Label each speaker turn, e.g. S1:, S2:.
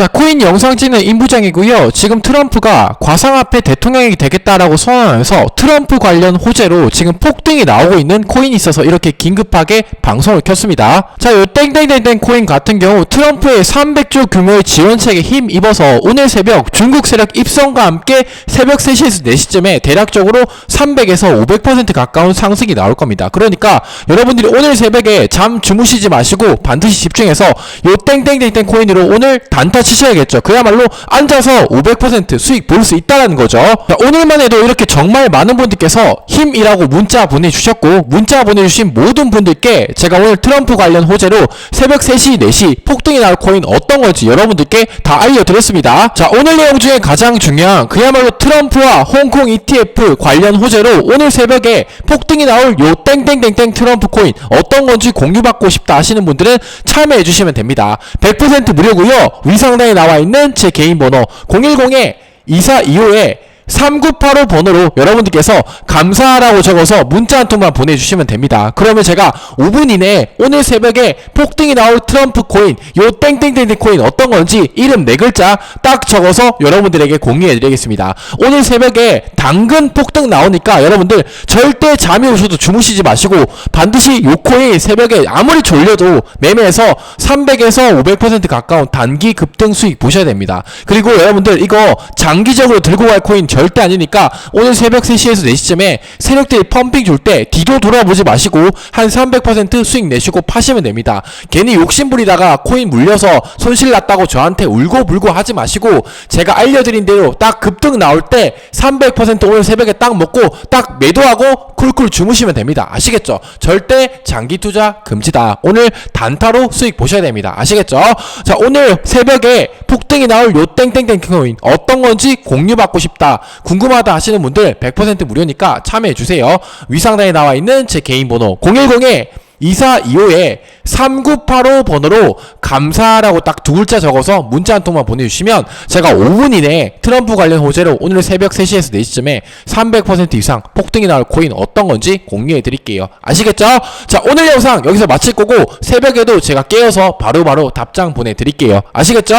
S1: 자, 코인 영상 찍는 임부장이고요. 지금 트럼프가 과상화폐 대통령이 되겠다라고 선언하면서 트럼프 관련 호재로 지금 폭등이 나오고 있는 코인이 있어서 이렇게 긴급하게 방송을 켰습니다. 자, 요 땡땡땡땡 코인 같은 경우 트럼프의 300조 규모의 지원책에 힘입어서 오늘 새벽 중국 세력 입성과 함께 새벽 3시에서 4시쯤에 대략적으로 300에서 500% 가까운 상승이 나올 겁니다. 그러니까 여러분들이 오늘 새벽에 잠 주무시지 마시고 반드시 집중해서 요 땡땡땡땡 코인으로 오늘 단타 치셔야겠죠. 그야말로 앉아서 500% 수익 볼 수 있다는 거죠. 자, 오늘만 해도 이렇게 정말 많은 분들께서 힘이라고 문자 보내주셨고 문자 보내주신 모든 분들께 제가 오늘 트럼프 관련 호재로 새벽 3시, 4시 폭등이 나올 코인 어떤 건지 여러분들께 다 알려드렸습니다. 자 오늘 내용 중에 가장 중요한 그야말로 트럼프와 홍콩 ETF 관련 호재로 오늘 새벽에 폭등이 나올 요 땡땡땡땡 트럼프 코인 어떤 건지 공유받고 싶다 하시는 분들은 참여해 주시면 됩니다. 100% 무료고요. 위상 단에 나와 있는 제 개인 번호 010에 2425에 3985 번호로 여러분들께서 감사하라고 적어서 문자 한 통만 보내주시면 됩니다. 그러면 제가 5분 이내에 오늘 새벽에 폭등이 나올 트럼프 코인, 요 땡땡땡땡 코인 어떤 건지 이름 네 글자 딱 적어서 여러분들에게 공유해드리겠습니다. 오늘 새벽에 당근 폭등 나오니까 여러분들 절대 잠이 오셔도 주무시지 마시고 반드시 요 코인 새벽에 아무리 졸려도 매매해서 300에서 500% 가까운 단기 급등 수익 보셔야 됩니다. 그리고 여러분들 이거 장기적으로 들고 갈 코인 절대 아니니까 오늘 새벽 3시에서 4시쯤에 세력들이 펌핑 줄 때 뒤도 돌아보지 마시고 한 300% 수익 내시고 파시면 됩니다. 괜히 욕심부리다가 코인 물려서 손실 났다고 저한테 울고불고 하지 마시고 제가 알려드린 대로 딱 급등 나올 때 300% 오늘 새벽에 딱 먹고 딱 매도하고 쿨쿨 주무시면 됩니다. 아시겠죠? 절대 장기 투자 금지다. 오늘 단타로 수익 보셔야 됩니다. 아시겠죠? 자, 오늘 새벽에 폭등이 나올 요 땡땡땡 코인 어떤 건지 공유받고 싶다. 궁금하다 하시는 분들 100% 무료니까 참여해 주세요. 위상단에 나와 있는 제 개인 번호 010에 2425에 3985 번호로 감사라고 딱 두 글자 적어서 문자 한 통만 보내주시면 제가 5분 이내에 트럼프 관련 호재로 오늘 새벽 3시에서 4시쯤에 300% 이상 폭등이 나올 코인 어떤 건지 공유해 드릴게요. 아시겠죠? 자, 오늘 영상 여기서 마칠 거고 새벽에도 제가 깨어서 바로바로 답장 보내드릴게요. 아시겠죠?